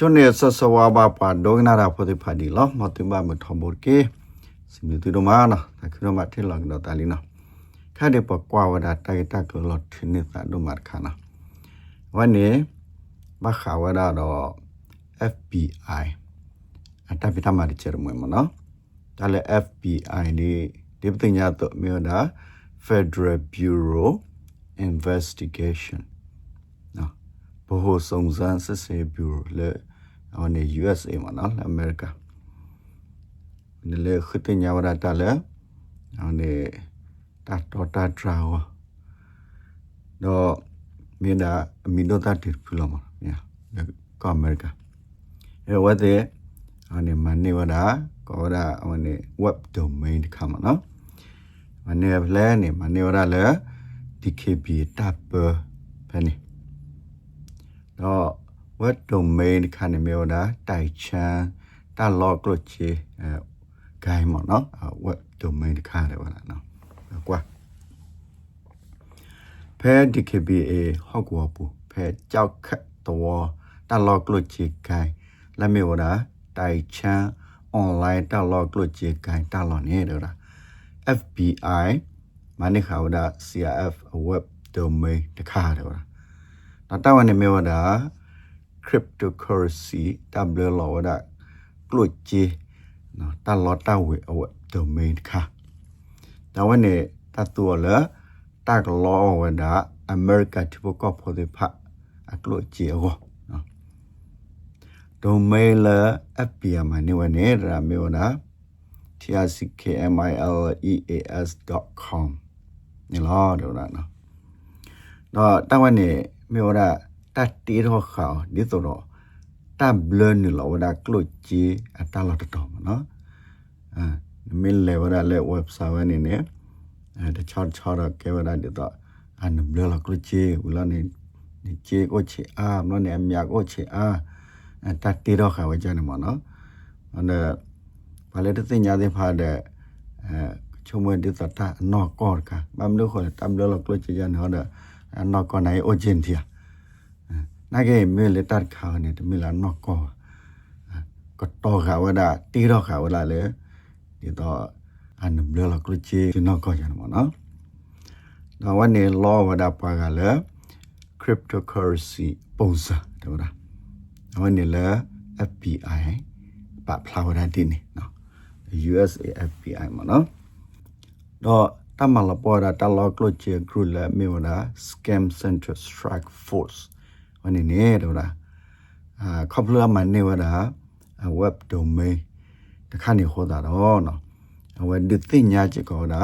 ချွန်နေဆဆဝါဘာပါဒိုနာရာဖိုတိဖာဒီလောမတင်ဘာမထဘောကေစမီတူဒမာနာတခရမထေလောင်တော့တာလီနာခါတဲ့ပကွာဝဒတိုက်တက်ကလောထင်းနေတာဒုမတ်ခါနာวันนี้ဘာခါဝဒါတော့ FBI အတပိတမာရချေရမွေမနော်ဒါလည်း FBI ဒီဒီပညာတော့မြို့တာ Federal Bureau Investigation နော်ဘို့စုံစမ်းစစ်ဆေး Bureau လေ ဟိုနေ USA မှာနော်အမေရိကဒီလေခတညာဝရတာလေဟိုနေတာတော်တာဒရာဝတော့မင်းဒါအမီနိုတာတီဖူလာမညာကအမေရိကအဲဝတ်တဲ့ဟိုနေမနေဝဒါကောဒါဟိုနေ web domain ခါမနော်မနေဗလဲနေမနေဝဒါလေ DKB တပ်ပဖနေတော့ web domain ခါနေမျိုးဒါတိုင်ချန်တာလော့ကလို့ချေအဲဂိုင်းမနော် web domain ခါတယ်ဗလားနော်ကွာဖဲ DKBA ဟောက်ကွာပူဖဲကြောက်ခတ်တော်တာလော့ကလို့ချေဂိုင်းလက်မျိုးဒါတိုင်ချန် online တာလော့ကလို့ချေဂိုင်းတာလော့နေတယ်လား FBI မနိခါဝဒ CRF web domain တခါတယ်ဗလားနောက်တော့နေမျိုးဒါ cryptocurrency w လောဝဒကလုတ်ကြီးနော်တလောတဝေ web domain ခါဒါဝနေတတူလတကလောဝဒ America တဘကဖို့ဒီဖာအကလုတ်ကြီးအောနော် domain လာ FBI မနေဝနေရာမျိုးနာ trckmileas.com นี่ล้อเดี๋ยวนะเนาะတော့တဝနေမြေရ တတီတော့ခေါဒီတော့တဘလနီလောဒါကလုချီအတလာတော့မနော်အာမင်းလေဝရလေ website ဝနေနေအဲတချောချောတော့ကဲဝရဒီတော့အန်ဘလလကလုချီဝလာနေဒီချေကိုချီအာမလို့နေအမြကိုချီအာတတီတော့ခေါဝကြနေမနော်အဲ့ဒါဘာလဲတဲ့ညာတဲ့ဖာတဲ့အဲချုံမဒီတတာနော်ကောကဘာမလို့ခေါ်တမ်လို့ကလုချီရနော်တဲ့နော်ကောနိုင်အိုဂျင်တီယာ နာကေမေလေတတ်ခါနေတမီလာနော်ကောကတော့ခါဝဒတီတော့ခါဝလာလေဒီတော့အန်ဘလလကလချီနော်ကောရမနော်တော့ဝန်နေလောဝဒပါကလေ cryptocurrency ပုံစံတော့ဒါဝန်နေလေ FBI ပါဖလာဝဒတင်နေနော် USA FBI မနော်တော့တမလပေါ်တာတလောကလို့ချေဂရုလာမေဝနာ scam center strike force ဝန်နေနေတော့ဒါအာခေါပလမနေဝဒါ web domain တခါနေဟောတာတော့နော်အဝဒီသိညာချကောတာ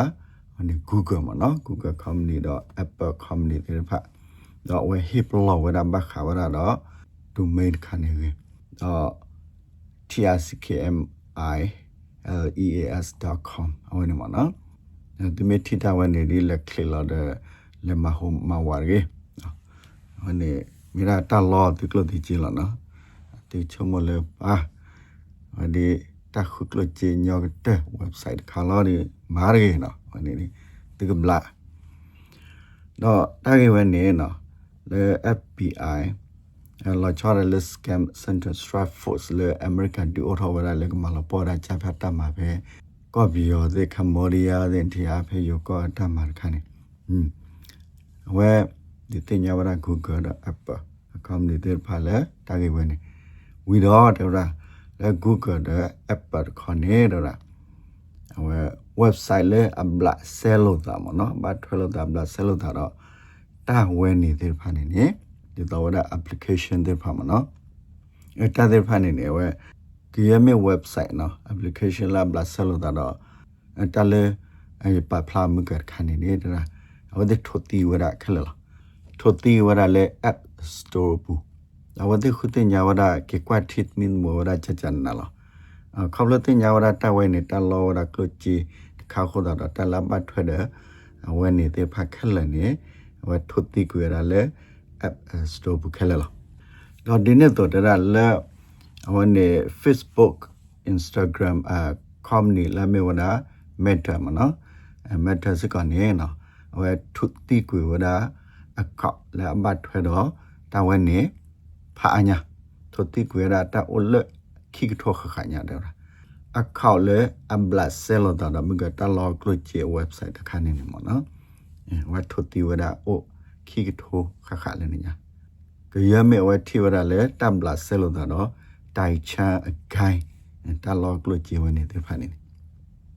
ဝန်နေ Google မနော် Google company တော့ Apple company တွေဖတ်တော့ဝ hip law ဝဒါဘခါဝဒါတော့ domain ခါနေပဲတော့ trckmi leas.com အဝင်မနော်ဒီမေတီတာဝန်နေလက်ခလလာတဲ့လက်မဟုမဝရီဟိုနေ မိရာတလောဒီကလဒီချီလာနော်ဒီချုံမလေပါဒီတခုကလချီညောတဲ့ website ခါလာဒီမာရီနော်ဟိုနေဒီကဘလာတော့တာကေဝနေနော်လေ FBI လာချာရလစ်ကမ်စင်တာစထရာဖို့စ်လေအမေရိကန်ဒီအော်ထောဝရလေကမလာပေါ်တာချဖတ်တမှာပဲကော့ဘီယောဒီကမ္ဘောဒီးယားတဲ့တရားဖေယောကောတမှာခါနေဟွန်းဝဲ ဒီတင်ညာဝရ Google တော့ Apple အကောင့်တွေဖာလဲတာကေဝနေဝီတော့တော်လားလဲ Google တော့ Apple ခေါ်နေတော့လားဝဲ website လဲအဘလာဆဲလို့တာမနော်ဘာထွဲလို့တာဘလာဆဲလို့တာတော့တာဝဲနေတဲ့ဖာနေနေဒီတော့ဒါ application တွေဖာမနော်အဲ့တာတွေဖာနေနေဝဲဒီရမေ website နော် application လာဘလာဆဲလို့တာတော့အဲ့တလဲအဲ့ပါဖလာမကခနေနေတာအဝဒထိုတီဝရခလလား ထိုတီဝရလေ app store ဘူးအဝဒခုတင်ညာဝရကေကွာထစ်မင်မောရချချန်နလားခေါပလတင်ညာဝရတဝဲနေတာလောဝရကလချီခါခိုဒါတလဘတ်ထွဲတယ်အဝဲနေတဲ့ဖခလနေဝထိုတီကွေရလေ app store ဘူးခလလားတော့ဒီနေ့တော့တရလဲအဝနေ Facebook Instagram အ company လာမေဝနာ Meta မနော် Meta စကနေနော်အဝဲထုတိကွေဝဒါ အကောက်လဲအဘတ်ထွဲတော့တဝဲနေဖာအညာထထိုတိကွေရာတာအိုလခိကထောခခညာတယ်အခေါလေအဘလဆဲလောတာမကတလောကလချေ website တခါနေနေမနော်ဝတ်ထိုတိဝရာအိုခိကထောခခလည်းညာကရမေဝတိဝရာလေတဘလဆဲလောတာတော့တိုင်ချာအကိုင်းတလောကလချေဝနေတဲ့ဖာနေ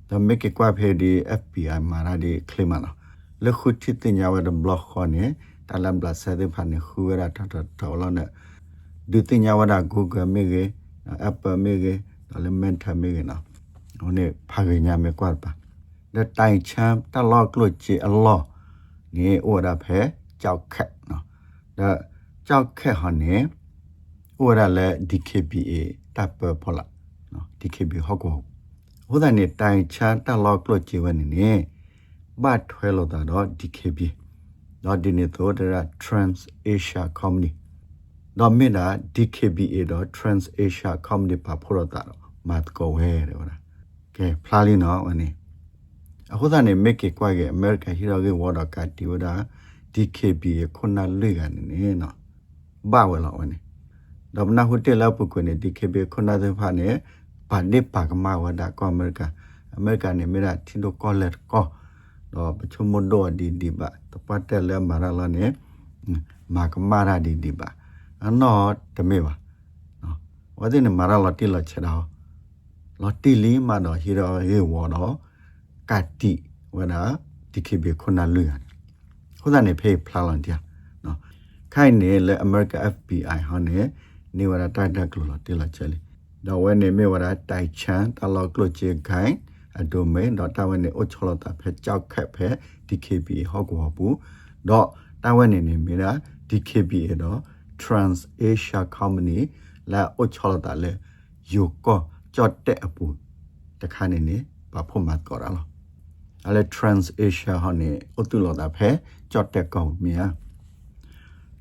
ဒါမေကကွာဖေဒီ FBI မာရာဒီကလမနော်လခုတိတင်ညာဝဒဘလော့ခေါနေ တလမ်ဘလဆဲတဲ့ဖာနေခူရတာတော်လောနဲ့ဒုတင်ညာဝဒ Google မေကေ Apple မေကေဒါလည်းမန်ထမေကေနော်ဟိုနေဖာကေညာမေကွာပါဒါတိုင်ချမ်တလောကလချေအလောနေဩဒါဖဲကြောက်ခက်နော်ဒါကြောက်ခက်ဟောနေဩဒါလည်း DKBA တပ်ပဖော်လာနော် DKB ဟောကောဟိုဒါနေတိုင်ချမ်တလောကလချေဝနေနေဘတ်ထွဲလို့တာတော့ DKB တော့ဒီနေ့တော့ဒါ Trans Asia Company တော့မြင်တာ DKBA တော့ Trans Asia Company ပါဖို့တော့တာတော့မတ်ကိုဝဲတယ်ဟုတ်လားကဲဖလားလင်းတော့ဝနေအခုသာနေမိတ်ကေကွာကေအမေရိကန်ဟီရိုဂေဝါဒကတီဝဒါ DKBA ခုနလွေကနေနေနော်ဘာဝဲလောက်ဝနေတော့မနာဟိုတယ်လောက်ပုကွနေ DKBA ခုနတဲ့ဖာနေဘာနေပါကမဝဒါကောအမေရိကန်အမေရိကန်နေမိတာတီလိုကောလက်ကောတော့ပချုံမဒိုဒီဒီဘာ တပတ်တယ်လဲမာရလာနေမာကမာရာဒီဒီဘာအနော်တမေပါနော်ဝဒင်းမာရလာတိလာချတော့လာတိလီမတော့ဟီရောဟေဝတော့ကတိဝနာဒီခေဘေခုနလူရခုနနေဖေးဖလာလန်တီနော်ခိုင်နေလေအမေရိကန် FBI ဟောနေနေဝရတိုက်တက်ကလောတိလာချလေတော့ဝဲနေမေဝရတိုက်ချန်တလောကလချေခိုင် အဒိုမေတော့တာဝဲနေအချောလတာဖဲကြောက်ခက်ဖဲ DKB ဟောကောဘူးတော့တာဝဲနေနေမေတာ DKB တော့ Trans Asia Company လာအချောလတာလေယိုကောကြော့တဲ့အပူတခါနေနေဘာဖို့မတ်ကောရလားအဲ့လေ Trans Asia ဟောနေအတူလောတာဖဲကြော့တဲ့ကောင်မြာ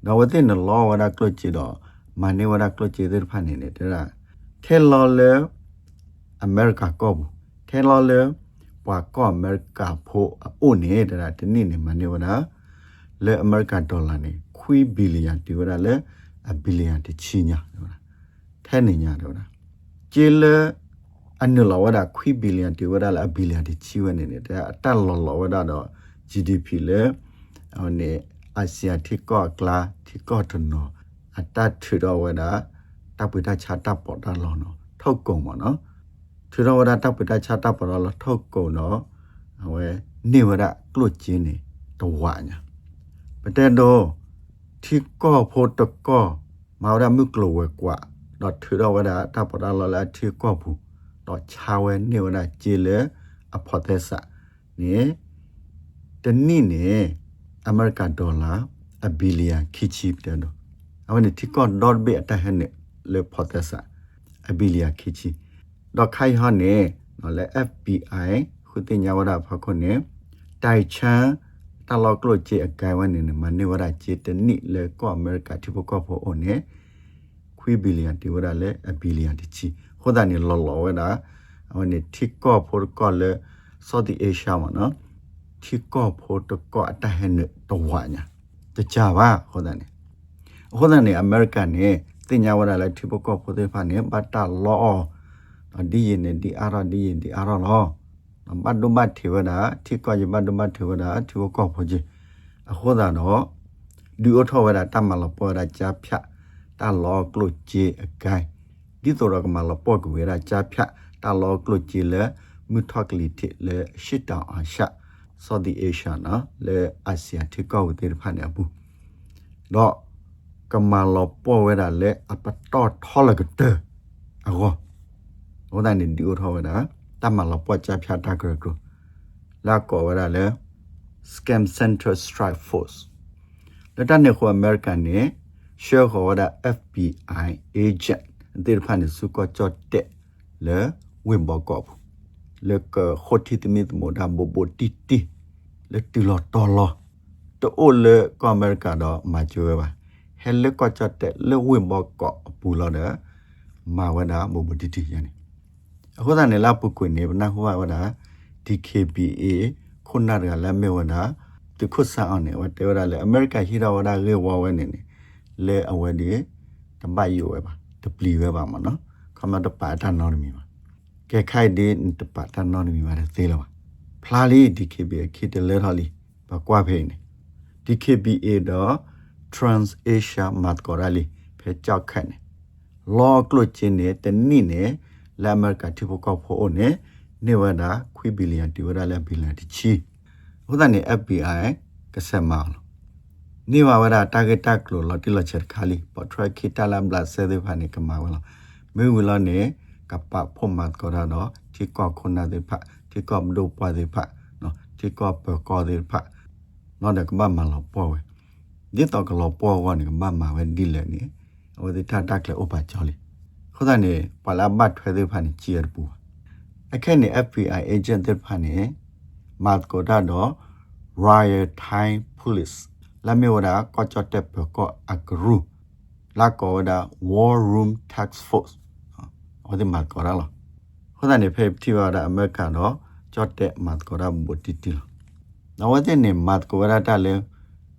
တော့ဝတဲ့နော်လောဝရကလချီတော့မနေဝရကလချီတဲ့ဖာနေနေတဲ့ထဲလောလေအမေရိကကောဘူး ထဲလောလေပွာကောအမေရိကဖို့အိုနေတဲ့တနေ့နေမနေဝရလေအမေရိကဒေါ်လာနေခွီဘီလီယံတီဝရလေအဘီလီယံတချီညာဟုတ်လားထဲနေညာတော့လားကျေလေအနလဝဒခွီဘီလီယံတီဝရလေအဘီလီယံတချီဝနေနေတဲ့အတက်လောလောဝဒတော့ GDP လေဟိုနေအာဆီယတိကောကလာတိကောတနောအတတ်ထရဝဒတပ်ပိတချာတပ်ပေါ်တာလောနော်ထုတ်ကုန်ပါနော် ထရဝဒတပ်ပိတချာတပ်ပေါ်လောထုတ်ကုန်တော့ဟဲနေဝဒကလုတ်ချင်းနေတဝညာပတဲ့တော့တိကောဖို့တကောမာရမှုကလောဝဲကွာတော့ထရဝဒတပ်ပေါ်တာလောလာတိကောဘူးတော့ချာဝဲနေဝဒကြည်လေအဖို့သက်စနေတနည်းနေအမေရိကန်ဒေါ်လာအဘီလီယံခီချီတဲ့တော့အဝန်တိကောဒေါ်ဘေအတဟနေလေဖို့သက်စအဘီလီယံခီချီ တော့ခိုင်ဟနေနော်လေ FBI ခုတင်ညာဝဒဖခုနေတိုင်ချန်တလောက်ကလို့ကြည့်အကိုင်ဝနေမနေဝဒကြည့်တနိလေကောအမေရိကတိဖို့ကောဖို့အိုနေခွီဘီလီယံတီဝဒလေအဘီလီယံတချီဟိုဒါနေလောလောဝဒအဝန်တိကောဖို့ကောလေဆော်ဒီအေရှာမနော်တိကောဖို့တကောအတဟနေတော့ဝညာတကြပါ ဟိုဒါနေဟိုဒါနေအမေရိကန်နေတင်ညာဝဒလေတိဖို့ကောဖို့တဲ့ဖာနေဘတ်တာလောဒီရင်နေဒီအာရဒီရင်ဒီအာရလောဘတ်ဒုဘတ်ထေဝဒတိကောယဘတ်ဒုဘတ်ထေဝဒတိဝကောဖို့ကြီးအခုဒါတော့ဒီအထောဝဒတမလပေါ်ရကြဖြတ်တလောကလုကြီးအကိုင်းဒီတော်ကမလပေါ်ကဝေရကြဖြတ်တလောကလုကြီးလေမြထကလီတိလေရှစ်တောင်အာရှဆော်ဒီအေရှာနော်လေအာဆီယတိကောဝတိဖာနေဘူးတော့ကမလပေါ်ဝေရလေအပတော်ထောလကတဲ့အောဟို တိုင်းဒီအထောဝဒတမလပွားချဖြတ်တာကရကလာကောဝရလေ scam center strike force လက်တနေခေါ်အမေရိကန်နေရှေခေါ်ဝဒ FBI agent ဒီဖာနေစုကောချတ်တဲ့လေဝင်းဘောကောလေကခိုတီတမီမိုဒါဘဘတီတီလေတီလောတော်လောတိုလေကအမေရိကန်တော့မကျွေးပါဟဲလေကောချတ်တဲ့လေဝင်းဘောကောပူလောတဲ့မာဝဒဘဘတီတီယနေ အခုသာနေလာပုကွနေဘနာဟောဝဒ DKBA ခုနရလာမေဝနာတခုဆာအောင်နေဝတဲဝရလေအမေရိကဟီရာဝဒရေဝဝဲနေနေလေအဝဲဒီတပိုက်ယူဝဲပါတပလီပဲပါမနော်ခမတပါတာနော်မီပါကဲခိုက်ဒီတပါတာနော်မီပါသေးလားဖလာလီ DKB ခိတလဲထားလီဘကွာဖေးနေ DKBA တော့ Trans Asia Mat Korali ဖဲကြောက်ခတ်နေလောကလုချင်းနေတနိနေ လာမကတိဖို့ကောက်ဖို့နေနေဝဒခွေဘီလီယံတီဝဒလာဘီလီယံတီချီဟိုဒနေ FBI ကစမအောင်နေဝဝဒတာဂက်တက်လို့လော်တီလော်ချက်ခါလီပေါ်ထရက်ခိတလာဘလဆေဒေဖာနေကမာဝလာမေဝလာနေကပဖို့မတ်ကောရတော့ဒီကောခုနာဒေဖဒီကောမဒိုပွားဒေဖနော်ဒီကောပကောဒေဖနော်ဒကမမလောပေါ်ဝဲဒီတော့ကလောပေါ်ဝနေကမမဝဲဒီလေနေဟိုဒီထတက်လေဥပချောလီ ခေါ်တဲ့နေပလာဘတ်ထွဲဒေဖာနေချီရပူအခက်နေ FBI agent ဒေဖာနေမတ်ကောဒါတော့ Royal Thai Police လာမေဝဒါကောချတက်ပကောအကရူလာကောဒါ War Room Task Force ဟောဒီမတ်ကောရာလားဟောတဲ့နေဖေတီဝဒါအမေရိကန်တော့ချတ်တက်မတ်ကောရာဘူတီတီလားနောက်တဲ့နေမတ်ကောရာတလည်း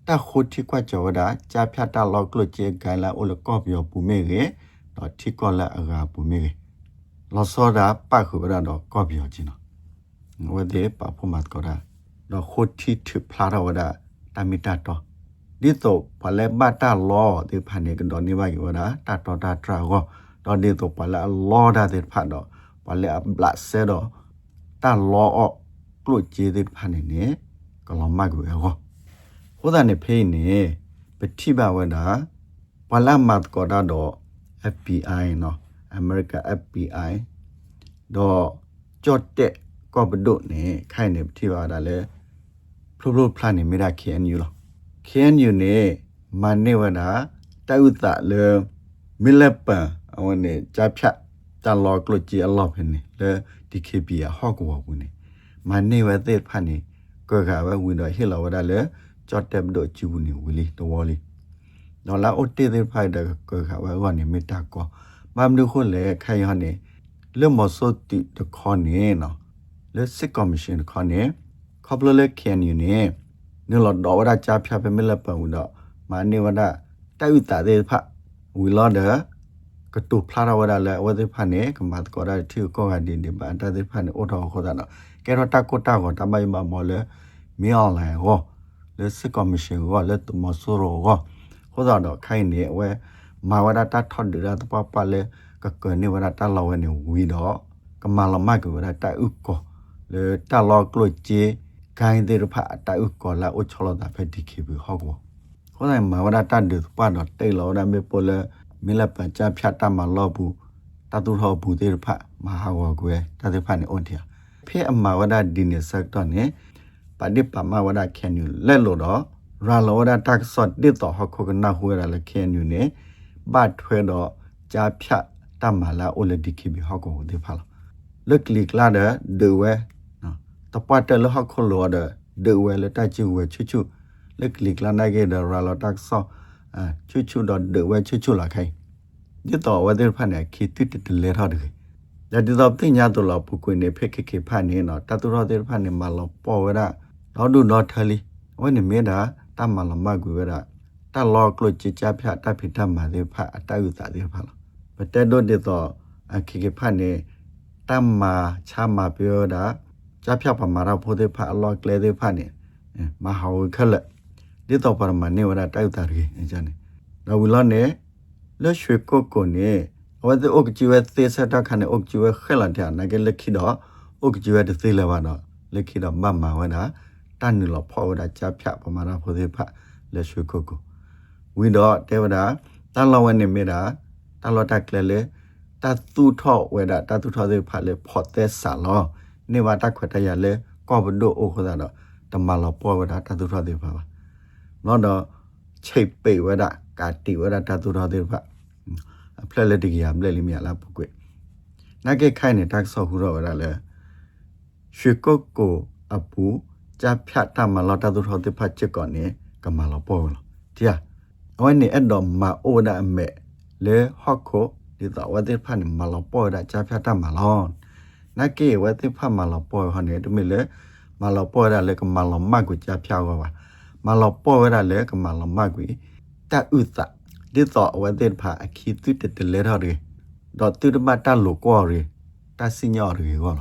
တခုတိကွကြောဒါကြာဖြတ်တလောက်ကလချေဂိုင်လာအိုလကော့ပြောပူမေကေ တော့တိကောလာအဂါပူမေကေလောစောဒါပတ်ခုဘရတော့ကော့ပြောချင်းတော့ဝဒေပဖမတ်ကောရာတော့ခုတိထဖလာရဝဒါတမီတာတော့ဒီတော့ဖလဲဘတ်တာလောဒီဖာနေကတော့နေပါယူဒါတာတော်တာတရာကောတော့ဒီတော့ဖလဲလောဒါဒီဖာတော့ဖလဲဘလဆဲတော့တာလောအော့ကလုချေဒီဖာနေနေကလောမကူရောဟိုဒါနေဖေးနေပတိဘဝဒါပလာမတ်ကောဒါတော့ FBI နော် America FBI တော့ကြော့တဲ့ကောဘဒုနေခိုင်နေပတိဘဒါလဲဖလိုဖလိုဖလာနေမိတာ KNU လား KNU နေမနေဝဒါတိုက်ဥတလေမီလက်ပန်အဝန်နေကြဖြတ်တလောကလကြီးအလောဖနေလေ DKB ဟောက်ကောဘူးနေမနေဝတဲ့ဖာနေကောကဝဝင်တော့ဟီလာဝဒါလေကြော့တက်ဒိုချူနေဝလီတော်လီ နော်လာအိုတေတဲ့ဖိုက်တဲ့ကောကဝဝနေမီတာကောမမ်ဒုခုလေခိုင်ဟနေလေမစောတိတခေါနေနော်လေစစ်ကော်မရှင်ခေါနေခေါပလလေ KNU နေနေလောတော့ဝဒချာဖြာပဲမလက်ပံဦးတော့မနေဝဒတိုက်ဥတာတဲ့ဖဝီလောဒကတူဖလာဝဒလဲဝဒဖနေကမတ်ကောရတီကောကဒီဒီဘာတတဲ့ဖနေအော်တော်ခေါ်တာနော်ကဲတော့တကောတာကောတမိုင်မမောလဲမီအောင်လဲဟောလဲစစ်ကော်မရှင်ဟောလဲတမဆိုရော ဟောဟောတော့ခိုင်းနေဝဲမာဝဒတာထော်ဒရတပပလဲကကနေဝဒတာလောဝနေဝီတော့ကမလမကဝဒတာဥကောလေတာလောကလို့ကြီးဂိုင်းတဲ့ဖအတိုက်ကောလာအချလောတာဖက်ဒီခေဘဟောကောခေါ်တယ်မဝဒတတ်တယ်ပါတော့တိတ်လောဒါမေပေါ်လေမီလပန်ချဖြတ်တမလောဘူးတတူထောဘူးတဲ့ဖမဟာဝကွယ်တတဲ့ဖနေအွန်တီဖေအမဝဒဒီနေဆက်တော့နေပါဒီပမဝဒကန်ယူလက်လို့တော့ ရာလောဝဒတက်ဆော့တစ်တော့ဟခုကနာဟွေရလေကန်ယူနေဘတ်ထွဲတော့ချဖြတ်တမလာအိုလဒီခေဘဟောကောဒီဖလာလက်ကလစ်လာတဲ့ဒဝဲတပတ်တလဟခလောဒဒေဝဲလတချူဝဲချူချူလက်ကလစ်လာနိုင်ကေဒရာလတက်ဆောအချူချူဒဒေဝဲချူချူလာခိုင်ဒီတော့ဝဲတဲ့ဖက်နေခီတိတလေထားတယ်ရဒီတော့ပညာတို့လောက်ပုကွနေဖက်ခေခေဖတ်နေတော့တတူတော်တဲ့ဖက်နေမလောပေါ်ဝဲတာတော့ဒုတော့ထလီဝဲနေမေတာ တမလမကွေဝဲတာတလောကလချချဖြတ်တဖိတမတဲ့ဖက်အတယူတာတဲ့ဖက်လားဘတဲ့တို့တဲ့တော့ခေခေဖတ်နေတမ္မာချာမပြောတာကြဖြတ်ပမာရဖို့တဲ့ဖအလောကလေတဲ့ဖနေမဟာဝခလက်ဒီတော့ပရမနေဝရတိုက်တာကြီးအကြနေတော့ဝလနဲ့လက်ရွှေကိုကိုနေဝတ်အုတ်ကျွဲသေးစတာခနဲ့အုတ်ကျွဲခက်လာတဲ့နကလက်ခိတော့အုတ်ကျွဲတဲ့သေးလဲပါတော့လက်ခိတော့မမဝနာ တန်နလဖောဝဒကြဖြတ်ပမာရဖို့တဲ့ဖလက်ရွှေကိုကိုဝင်းတော့တေဝဒတန်လောဝနေမိတာတန်လောတကလေလေတသူထော့ဝဲတာတသူထော့တဲ့ဖလေဖော့တဲ့ဆာလောနေဝတာခွတ်တရလဲကောဘဒိုအိုခဒါတော့တမလာပေါ်ဝဒတတူရသေးပါပါနော်တော့ချိတ်ပေဝဒကာတီဝဒတတူရသေးပါအဖလက်လက်တကရမလဲလိမြလာပုကွနာကေခိုင်နေတက်ဆော့ဟူတော့ဝဒလဲရွှေကုတ်ကိုအပူ ကြဖြတ်တမလာတတူရသေးဖတ်ချက်ကောနေကမလာပေါ်လို့တရားအဝနေအဲ့တော့မအိုဒါအမေလေဟော့ကိုဒီတော့ဝတဲ့ဖတ်နေမလာပေါ်ဒါကြဖြတ်တမလာနကေဝတိဖမလပေါ်ဟနေတမီလေမလပေါ်ရလေကမလမကွကြဖြောက်ပါမလပေါ်ရလေကမလမကွတဥသဒီတော့ဝတဲ့ဖာအခီတူတတလေရရီတော့တူမတလူကောရီတစညောရီကော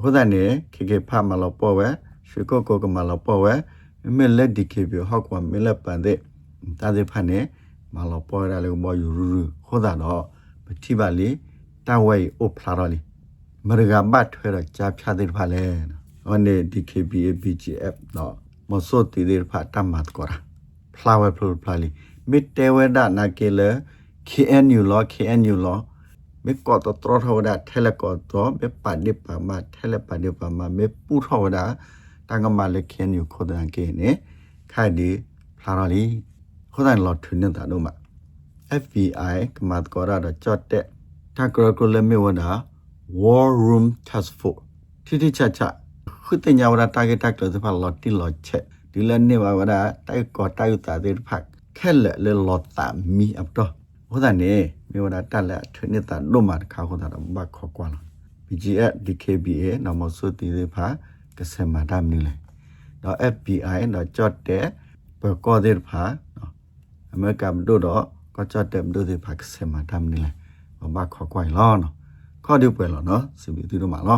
ဟိုတဲ့နေခေခေဖာမလောပေါ်ဝဲ ရွှေကောကောကမလောပေါ်ဝဲမလက်ဒီခေပြဟောက်ကွာမလက်ပန်တဲ့တာတဲ့ဖာနေမလောပေါ်ရလေဘောယူရူဟိုတာတော့ပတိပါလီတဝဲအိုဖလာရလီမရဂဘတ်ထွဲရကြာဖြာတဲ့ဖာလဲဟောနေ DKBA BGF တော့မစောတီတဲ့ဖာတမတ်ကောရာ flower pro plali mit teweda na kele knu lo knu lo me ko to tro thoda thele ko to me pa de pa ma thele pa de pa ma me pu thoda ta ga ma le knu kho da ke ne khai di plali kho da lo thun ne da no ma FBI ကမတ်ကောရာ da chot de ta kro ko le me wada war room task force တိတိကျကျခုတင်ညာဝရ target တက်လို့စဖာ lot တိ lot ချက်ဒီလနေဝရတိုက်ကောတိုက်တာတဲ့ဖက်ခဲလက်လေ lot တာမီအပ်တော့ဟိုဒါနေမေဝရတက်လက်ထွေနေတာလို့မှာခါခေါ်တာဘတ်ခေါ်ကွာလား BGF DKBA နော်မဆုတီတဲ့ဖက် กษมาดามนี่เลยดอ FBI ดอจอดแต่ปกอเดผาเนาะอเมริกันดูดอก็จอดแต่ดูที่ผากษมาดามนี่เลยบ่มาขอไกวล้อเนาะข้อเดียวไปหรอเนาะสิบิที่ดูมาล้อ